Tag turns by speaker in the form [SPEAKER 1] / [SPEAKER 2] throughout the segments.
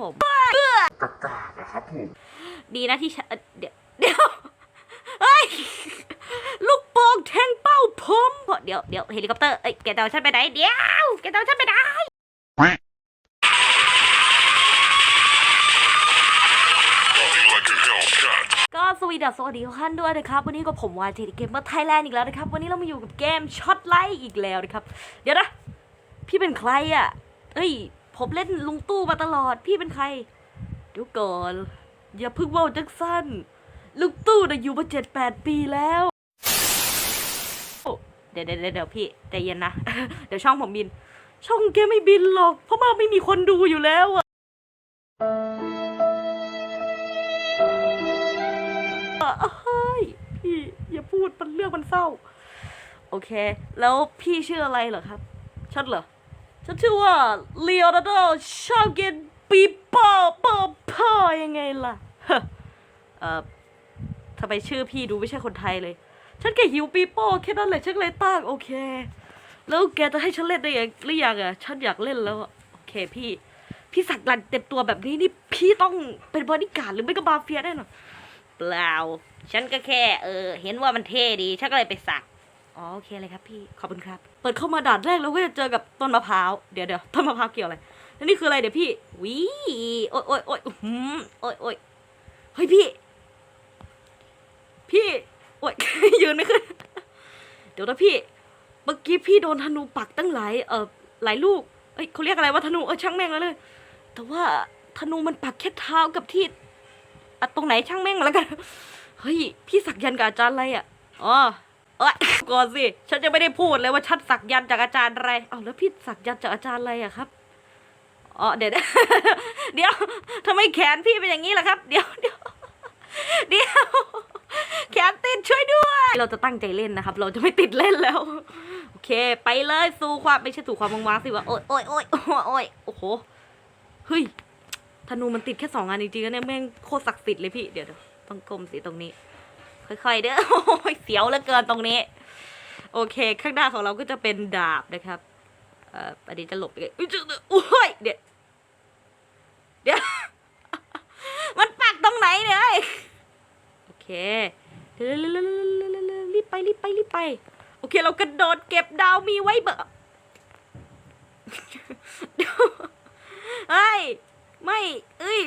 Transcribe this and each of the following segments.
[SPEAKER 1] ผม
[SPEAKER 2] กากานะครับผม
[SPEAKER 1] ดีนะที่ฉันเอ่อเดี๋ยวเดี๋ยวเฮ้ยลูกโป่งแทงเป้าผมเดี๋ยวเดี๋ยวเฮลิคอปเตอร์เอ้ยแกจะเอาฉันไปไหนเดี๋ยวแกจะเอาฉันไปไหน
[SPEAKER 2] Nothing like a Hellcat.
[SPEAKER 1] ก็สวีดัสสวัสดีทุกท่านด้วยนะครับ วันนี้ก็ผมวายเทดเกมเมอร์ไทยแลนด์อีกแล้วนะครับ วันนี้เรามาอยู่กับเกมช็อตไลท์อีกแล้วนะครับ เดี๋ยวนะ พี่เป็นใครอะเอ้ย ผมเล่นลุงตู้มาตลอด พี่เป็นใคร เดี๋ยวก่อน อย่าพิ่งว่าจักสั้น ลุงตู้น่ะอยู่มาเจ็ดแปดปีแล้ว เดี๋ยวเดี๋ยวเดี๋ยวพี่ใจเย็นนะ เดี๋ยวช่องผมบิน ช่องแกไม่บินหรอก เพราะว่าไม่มีคนดูอยู่แล้วอะเฮ้ยพี่อย่าพูดมันเรื่องมันเศร้า โอเค แล้วพี่ชื่ออะไรเหรอครับฉันเหรอ ฉันชื่อว่าเลโอนาร์โดชอบกินปีโป้เปอร์พ่อยังไงล่ะเอ่อทำไมชื่อพี่ดูไม่ใช่คนไทยเลย ฉันแค่หิวปีโป้แค่นั้นแหละฉันเลยตั้งโอเค แล้วแกจะให้ฉันเล่นได้ยังหรือยังอะ ฉันอยากเล่นแล้ว โอเคพี่ พี่สักลันเต็มตัวแบบนี้นี่พี่ต้องเป็นบริการดหรือไม่ก็มาเฟียแน่นอนเปล่า ฉันก็แค่ เออ เห็นว่ามันเท่ดี ฉันก็เลยไปสัก อ๋อโอเคเลยครับพี่ ขอบคุณครับ เปิดเข้ามาด่านแรกแล้วก็จะเจอกับต้นมะพร้าว เดี๋ยวเดี๋ยวต้นมะพร้าวเกี่ยวอะไร แล้วนี่คืออะไรเดี๋ยวพี่วิโอ้ยโอ้ยโอ้ยอื้อหืมโอ้ยโอ้ยเฮ้ยพี่ พี่โอ้ยยืนไม่ขึ้น เดี๋ยวนะพี่ เมื่อกี้พี่โดนธนูปักตั้งหลาย เอ่อ หลายลูก เอ้ยเขาเรียกอะไรว่าธนู เออช่างแม่งแล้วเลย แต่ว่าธนูมันปักแค่เท้ากับที่อะตรงไหนช่างแม่งแล้วกัน เฮ้ย พี่สักยันกับอาจารย์อะไรอะ อ๋อ เอ้ยก่อนสิ ฉันจะไม่ได้พูดเลยว่าฉันสักยันต์จากอาจารย์อะไรเอาแล้วพี่สักยันต์จากอาจารย์อะไรอะครับอ๋อเดี๋ยวเดี๋ยวทำไมแขนพี่เป็นอย่างนี้ล่ะครับ เดี๋ยวเดี๋ยวเดี๋ยวแขนติดช่วยด้วย เราจะตั้งใจเล่นนะครับ เราจะไม่ติดเล่นแล้ว โอเค ไปเลยสู่ความไม่ใช่สู่ความว่างๆสิวะโอ้ยโอ้ยโอ้ยโอ้ยโอ้ยโอ้โหเฮ้ยธนูมันติดแค่สองอันจริงๆนะเนี่ยแม่งโคตรศักดิ์สิทธิ์เลยพี่เดี๋ยวต้องกลมสีตรงนี้ ค่อยๆเด้อเสียวเหลือเกินตรงนี้ โอเค ข้างหน้าของเราก็จะเป็นดาบนะครับเอ่ออันนี้จะหลบไปอุ้ยเดี๋ยวเดี๋ยวมันปักตรงไหนเนี่ยโอเคเรีบไปรีบไปรีบไป โอเค เรากระโดดเก็บดาวมีไว้เบอร์เฮ้ย ไม่ เอ้ย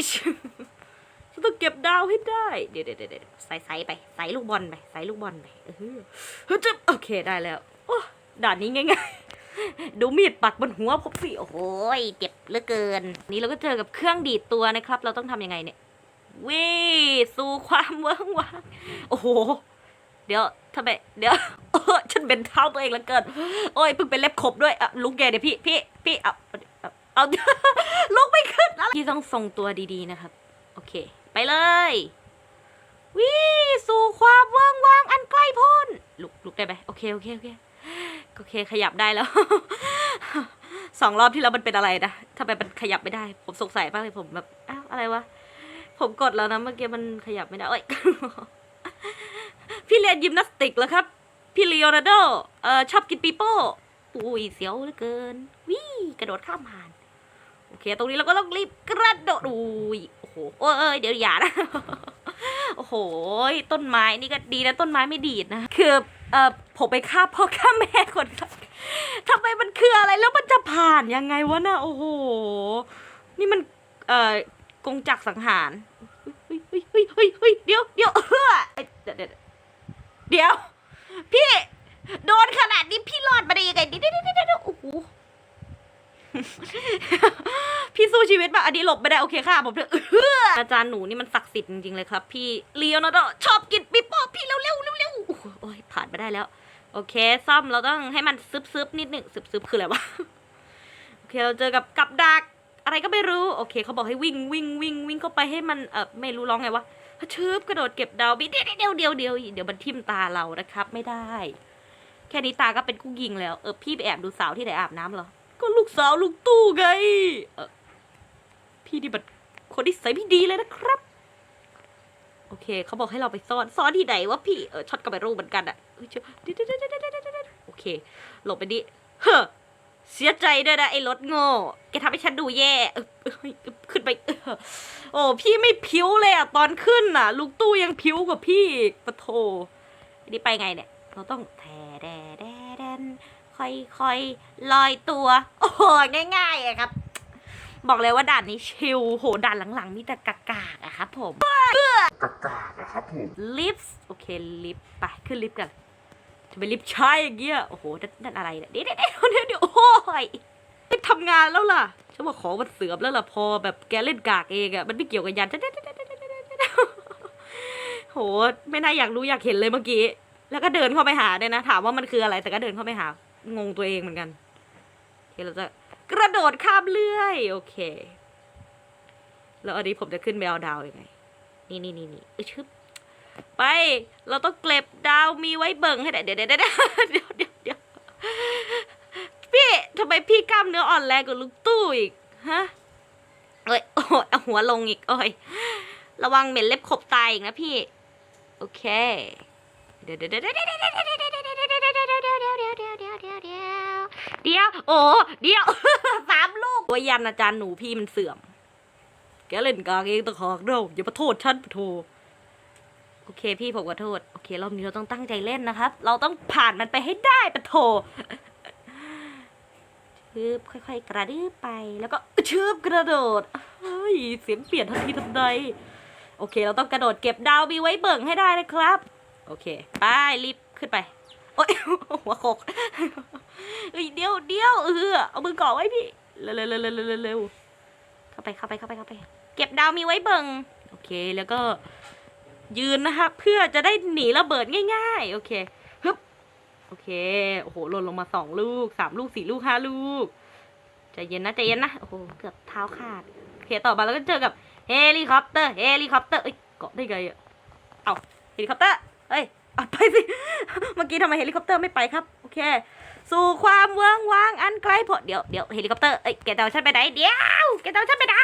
[SPEAKER 1] ต้องเก็บดาวให้ได้ เดี๋ยวเดี๋ยวเดี๋ยวใส่ใส่ไป ใส่ลูกบอลไป ใส่ลูกบอลไปเออเฮ้ยจะโอเคได้แล้วโอ้ด่านนี้ง่ายๆ ดูมีดปักบนหัวผมสิโอ้โหยเจ็บเหลือเกิน นี่เราก็เจอกับเครื่องดีดตัวนะครับ เราต้องทำยังไงเนี่ยวิสู่ความเวิ้งว้างโอ้โห เดี๋ยวทำไมเดี๋ยวโอ้ยฉันเป็นเท้าตัวเองเหลือเกิน โอ้ยเพิ่งเป็นเล็บขบด้วยอะลุกแกเดี๋ยวพี่พี่พี่เอาเอาลุกไม่ขึ้นพี่ต้องทรงตัวดีๆนะครับ โอเค เลย วิสู่ความว่างว่างอันใกล้พ้น ลุกลุกได้ไหมโอเคโอเคโอเคโอเคขยับได้แล้วสองรอบที่แล้วมันเป็นอะไรนะทำไมมันขยับไม่ได้ ผมสงสัยมากเลยผมแบบอ้าวอะไรวะผมกดแล้วนะเมื่อกี้มันขยับไม่ได้เอ้ยพี่เรียนยิมนาสติกเหรอครับ พี่เลโอนาร์โดเอ่อชอบกินปีโป้อุ้ยเสียวเหลือเกินวิกระโดดข้ามผ่าน โอเค ตรงนี้เราก็ต้องรีบกระโดดอุ้ย โอ้โหโอ้ยเอ้ยเดี๋ยวอย่านะโอ้โห ต้นไม้นี่ก็ดีนะต้นไม้ไม่ดีดนะ คือเอ่อผมไปฆ่าพ่อฆ่าแม่คนแรกทำไมมันคืออะไรแล้วมันจะผ่านยังไงวะน่ะโอ้โห นี่มันเอ่อกงจักรสังหารเฮ้ยเฮ้ยเฮ้ยเฮ้ยเฮ้ยเดี๋ยวเดี๋ยวเฮ้ยเดี๋ยวเดี๋ยว พี่ โดนขนาดนี้พี่รอดยวเดี๋ยวเดี๋ยวเดี๋ยวโอ้โห พี่สู้ ชีวิตแบบอันนี้หลบไม่ได้โอเคค่ะผมเถอะเอื้ออาจารย์หนูนี่มันศักดิ์สิทธิ์จริงๆเลยครับ พี่เลโอนาร์โดชอบกินปิโป้พี่เร็วเร็วๆโอ้โหโอ้ยผ่านไปได้แล้ว โอเค ซ่อมเราต้องให้มันซึบๆนิดหนึ่งซึบๆคืออะไรวะโอเคเราเจอกับกับดักอะไรก็ไม่รู้โอเคเขาบอกให้วิ่งวิ่งวิ่งวิ่งเข้าไปให้มันเออไม่รู้ร้องไงวะชืบกระโดดเก็บดาวบิเดียวเดียวเดียวเดียวเดี๋ยวมันทิ่มตาเรานะครับ ไม่ได้ แค่นี้ตาก็เป็นกุ้งยิงแล้วเออพี่ไปแอบดูสาวที่ไหนอาบน้ำเหรอก็ลูกสาวลูกตู้ไงเออ พี่นี่มันคนที่ใส่พี่ดีเลยนะครับ โอเค เขาบอกให้เราไปซ่อน ซ่อนที่ไหนวะพี่ เออช็อตก็ไม่รู้เหมือนกันอะเอ้ยเดี๋ยวเดี๋ยวเดเดเดเดเดโอเค หลบไปดิเฮ้อเสียใจด้วยนะไอ้รถโง่ แกทำให้ฉันดูแย่ ขึ้นไปโอ้พี่ไม่พิ้วเลยอะตอนขึ้นน่ะ ลูกตู้ยังพิ้วกว่าพี่ปะโทอันนี้ไปไงเนี่ย เราต้องแทแดแดแดนค่อยๆลอยตัว โอ้โหง่ายๆอะครับ บอกเลยว่าด่านนี้ชิลโหด่านหลังๆมีแต่กากๆอะครับผม
[SPEAKER 2] กากานะครับผม
[SPEAKER 1] ลิฟต์โอเคลิฟต์ไปขึ้นลิฟต์กันจะไปลิฟต์ใช้อย่างเงี้ยโอ้โหนั่นนั่นอะไรเนี่ยเดี๋ยวเดี๋ยวเดี๋ยวเดี๋ยวเดี๋ยวโอ้ยรีบทำงานแล้วล่ะฉันว่าของมันเสื่อมแล้วล่ะพอแบบแกเล่นกากเองอะมันไม่เกี่ยวกับยันโหไม่น่าอยากรู้อยากเห็นเลยเมื่อกี้ แล้วก็เดินเข้าไปหาด้วยนะ ถามว่ามันคืออะไรแต่ก็เดินเข้าไปหางงตัวเองเหมือนกันโอเคเราจะ กระโดดข้ามเลื่อย โอเค แล้วอันนี้ผมจะขึ้นไปเอาดาวยังไง นี่นี่นี่นี่เอ้ยชึบไป เราต้องเก็บดาวมีไว้เบิ่งให้ได้เดี๋ยวเดี๋ยวเดี๋ยวเดี๋ยวเดี๋ยวเดี๋ยวพี่ทำไมพี่กล้ามเนื้ออ่อนแรงกว่าลูกตู้อีกฮะเอ้ยโอ้ยเอาหัวลงอีกโอ้ยระวังเหม็นเล็บขบตายอีกนะพี่ โอเค เดี๋ยวเดี๋ยวเดี๋ยวเดี๋ยวเดี๋ยว เดียว โอ้เดียวสามลูกตัวยันอาจารย์หนูพี่มันเสื่อม แกเล่นกลางเองตะขอกเด้ออย่ามาโทษฉันปะโทโอเคพี่ผมขอโทษ โอเครอบนี้เราต้องตั้งใจเล่นนะครับ เราต้องผ่านมันไปให้ได้ปะโทชืบค่อยๆ กระดื้อไปแล้วก็ชืบกระโดดเฮ้ยเสียงเปลี่ยนทันทีทันใดโอเค เราต้องกระโดดเก็บดาวบีไว้เบิ่งให้ได้นะครับ โอเค ไปรีบขึ้นไป อ๊ยหัวโขกเอ้ยเดี๋ยวเดี๋ยวเออเอามือเกาะไว้พี่เร็วเร็วเร็วเร็วเร็วเร็วเข้าไปเข้าไปเข้าไปเข้าไป เก็บดาวมีไว้เบิ่งโอเคแล้วก็ ยืนนะคะเพื่อจะได้หนีระเบิดง่าย ๆ โอเคฮึบโอเคโอ้โหหล่นลงมาสองลูกสามลูกสี่ลูกห้าลูกใจเย็นนะใจเย็นนะโอ้โหเกือบเท้าขาดโอเคต่อมาแล้วก็เจอกับเฮลิคอปเตอร์เฮลิคอปเตอร์เอ้ยเกาะได้ไงอะเอาเฮลิคอปเตอร์เอ้ย เอาไปสิ เมื่อกี้ทำไมเฮลิคอปเตอร์ไม่ไปครับ โอเค สู่ความเวิ้งว้างอันไกลโพ้นเดี๋ยวเดี๋ยวเฮลิคอปเตอร์ เอ้ย แกเอาฉันไปไหน เดี๋ยว แกเอาฉันไปไหน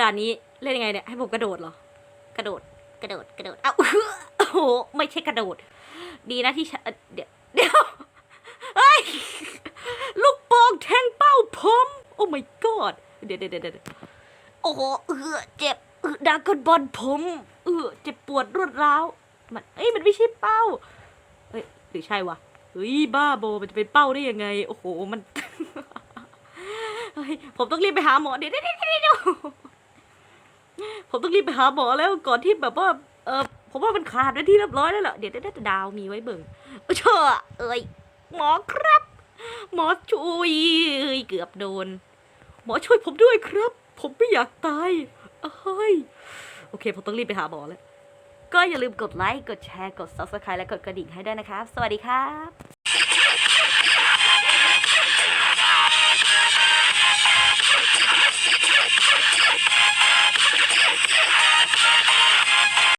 [SPEAKER 1] ด่านนี้เล่นยังไงเนี่ย ให้ผมกระโดดเหรอ กระโดด กระโดด กระโดด เอ้าโอ้โห ไม่ใช่กระโดด ดีนะที่ฉันเดี๋ยว เดี๋ยวเฮ้ย ลูกโป่งแทงเป้าผม โอ้ my god เดี๋ยวเดี๋ยวเดี๋ยวเดี๋ยวโอ้โห เออเจ็บดากอนบอลผม เออเจ็บปวดรวดร้าว มันเอ้ยมันไม่ใช่เป้าเฮ้ยหรือใช่วะเฮ้ยบ้าโบมันจะเป็นเป้าได้ยังไง โอ้โหมันเฮ้ยผมต้องรีบไปหาหมอเดี๋ยวเดี๋ยวเดี๋ยวผมต้องรีบไปหาหมอแล้วก่อนที่แบบว่าเออผมว่ามันขาดไว้ที่เรียบร้อยแล้วล่ะเดี๋ยวได้ดาวมีไว้เบิ่งเออเชอะเอ้ยหมอครับ หมอช่วยเอ้ยเกือบโดน หมอช่วยผมด้วยครับ ผมไม่อยากตายเอ้ยโอเค ผมต้องรีบไปหาหมอแล้ว ก็อย่าลืมกดไลค์ กดแชร์ กด subscribe และกดกระดิ่งให้ด้วยนะครับ สวัสดีครับ